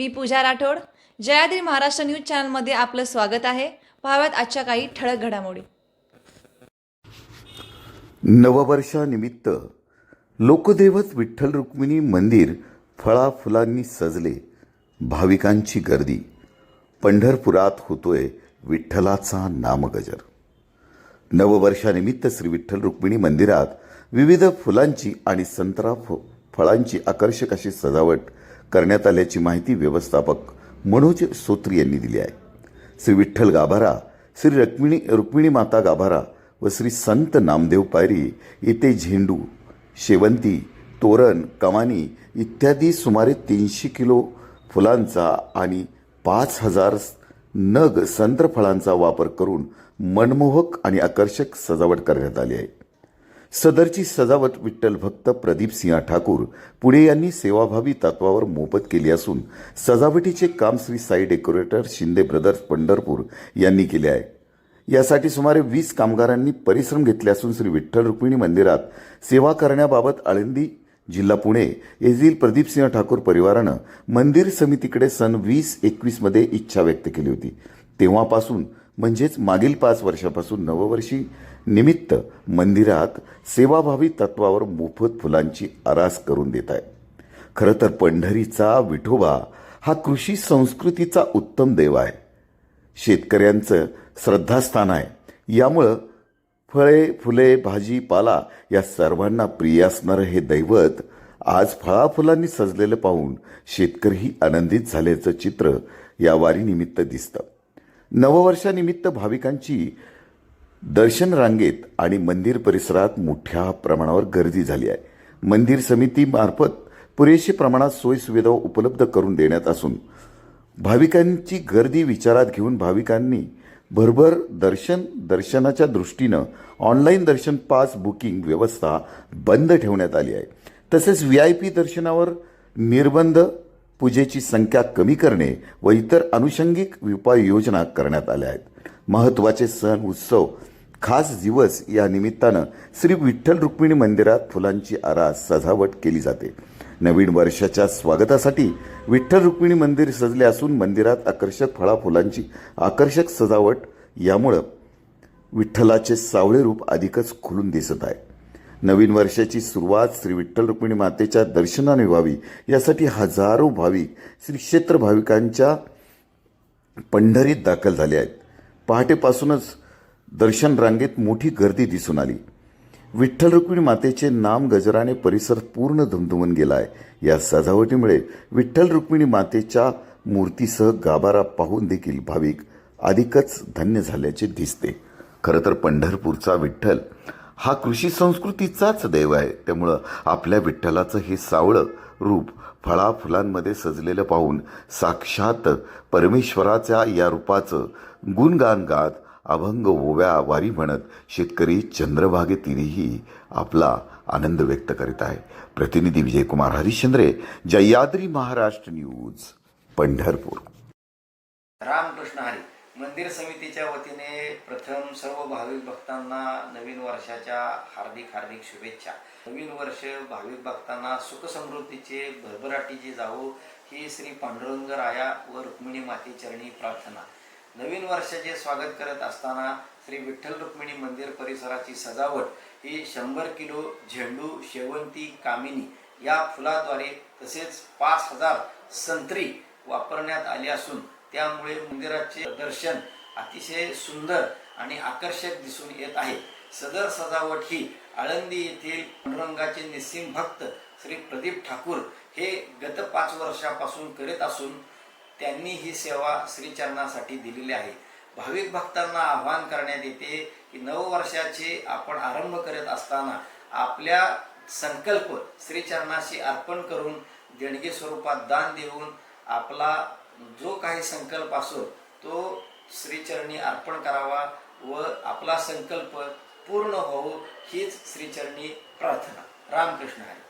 मी Pooja Rathod. Jayadri Maharashtra news चॅनलमध्ये आपलं स्वागत आहे. पाहाव्यात आजच्या काही ठळक घडामोडी. नववर्षानिमित्त लोकदैवत विठ्ठल रुक्मिणी मंदिर फळाफुलांनी सजले. भाविकांची गर्दी. पंढरपुरात होतोय विठ्ठलाचा नामगजर. नववर्षानिमित्त श्री विठ्ठल रुक्मिणी मंदिरात विविध फुलांची आणि संत्रा फ फळांची आकर्षक अशी सजावट करण्यात आल्याची माहिती व्यवस्थापक मनोज सोत्री यांनी दिली आहे. श्री विठ्ठल गाभारा श्री रक्मिणी रुक्मिणी माता गाभारा व श्री संत नामदेव पायरी येथे झेंडू शेवंती तोरण कमानी इत्यादी सुमारे तीनशे किलो फुलांचा आणि पाच हजार नग संत्रफळांचा वापर करून मनमोहक आणि आकर्षक सजावट करण्यात आली आहे. सदरची सजावट विठ्ठल भक्त प्रदीप सिंह ठाकूर पुणे यांनी सेवाभावी तत्वावर मोफत केली असून सजावटीचे काम श्री साई डेकोरेटर शिंदे ब्रदर्स पंढरपूर यांनी केले आहे. यासाठी सुमारे वीस कामगारांनी परिश्रम घेतले असून श्री विठ्ठल रुक्मिणी मंदिरात सेवा करण्याबाबत आळंदी जिल्हा पुणे येथील प्रदीपसिंह ठाकूर परिवारानं मंदिर समितीकडे सन वीस एकवीसमध्ये इच्छा व्यक्त केली होती. तेव्हापासून म्हणजेच मागील पाच वर्षापासून नववर्षी निमित्त मंदिरात सेवाभावी तत्वावर मोफत फुलांची आरास करून देत आहे. खरं तर पंढरीचा विठोबा हा कृषी संस्कृतीचा उत्तम देव आहे. शेतकऱ्यांचं श्रद्धास्थान आहे. यामुळं फळे फुले भाजीपाला या सर्वांना प्रिय असणारं हे दैवत आज फळाफुलांनी सजलेलं पाहून शेतकरीही आनंदित झाल्याचं चित्र या वारीनिमित्त दिसतं. नववर्षानिमित्त भाविकांची दर्शन रांगेत आणि मंदिर परिसरात मोठ्या प्रमाणावर गर्दी झाली आहे. मंदिर समितीमार्फत पुरेशी प्रमाणात सोयीसुविधा उपलब्ध करून देण्यात असून भाविकांची गर्दी विचारात घेऊन भाविकांनी भरभर दर्शन दर्शनाच्या दृष्टीनं ऑनलाईन दर्शन पास बुकिंग व्यवस्था बंद ठेवण्यात आली आहे. तसेच व्ही आय पी दर्शनावर निर्बंध पूजेची संख्या कमी करणे व इतर अनुषंगिक उपाययोजना करण्यात आल्या आहेत. महत्त्वाचे सण उत्सव खास दिवस या निमित्तानं श्री विठ्ठल रुक्मिणी मंदिरात फुलांची आरास सजावट केली जाते. नवीन वर्षाच्या स्वागतासाठी विठ्ठल रुक्मिणी मंदिर सजले असून मंदिरात आकर्षक फळा फुलांची आकर्षक सजावट यामुळं विठ्ठलाचे सावळे रूप अधिकच खुलून दिसत आहे. नवीन वर्षाची सुरुवात श्री विठ्ठल रुक्मिणी मातेच्या दर्शनाने व्हावी. यासाठी हजारो भाविक श्री क्षेत्र भाविकांच्या पंढरीत दाखल झाले आहेत. पहाटेपासूनच दर्शन रांगेत मोठी गर्दी दिसून आली. विठ्ठल रुक्मिणी मातेचे नाम गजराने परिसर पूर्ण धुमधुमून गेला आहे या सजावटीमुळे विठ्ठल रुक्मिणी मातेच्या मूर्तीसह गाभारा पाहून देखील भाविक अधिकच धन्य झाल्याचे दिसते. खरं तर पंढरपूरचा विठ्ठल हा कृषी संस्कृतीचाच देव आहे. त्यामुळं आपल्या विठ्ठलाचं हे सावळं रूप फळा फुलांमध्ये सजलेलं पाहून साक्षात परमेश्वराच्या या रूपाचं गुणगान गात अभंग ओव्या वारी म्हणत शेतकरी चंद्रभागेतीरही आपला आनंद व्यक्त करीत आहे. प्रतिनिधी विजयकुमार हरिश्चंद्रे जयाद्री महाराष्ट्र न्यूज पंढरपूर. रामकृष्ण हरी. मंदिर समितीच्या वतीने प्रथम सर्व भाविक भक्तांना नवीन वर्षाच्या हार्दिक हार्दिक शुभेच्छा. नवीन वर्ष भाविक भक्तांना सुखसमृद्धीचे भरभराटीचे जावो ही श्री पांडुरंग राया व रुक्मिणी माते चरणी प्रार्थना. नवीन वर्षाचे स्वागत करत असताना श्री विठ्ठल रुक्मिणी मंदिर परिसराची सजावट ही शंभर किलो झेंडू शेवंती कामिनी या फुलाद्वारे तसेच पाच हजार संत्री वापरण्यात आली असून त्यामुळे मंदिराचे दर्शन अतिशय सुंदर आणि आकर्षक दिसून येत आहे. सदर सजावट ही आळंदी येथील पांडुरंगाचे निस्सिम भक्त श्री प्रदीप ठाकूर हे गत पाच वर्षापासून करीत असून त्यांनी ही सेवा श्रीचरणासाठी दिलेली आहे. भाविक भक्तांना आवाहन करण्यात येते की नववर्षाचे आपण आरंभ करत असताना आपल्या संकल्प श्रीचरणाशी अर्पण करून देणगी स्वरूपात दान देऊन आपला जो काही संकल्प असो तो श्रीचरणी अर्पण करावा व आपला संकल्प पूर्ण होवो हीच श्रीचरणी प्रार्थना. रामकृष्ण हरी.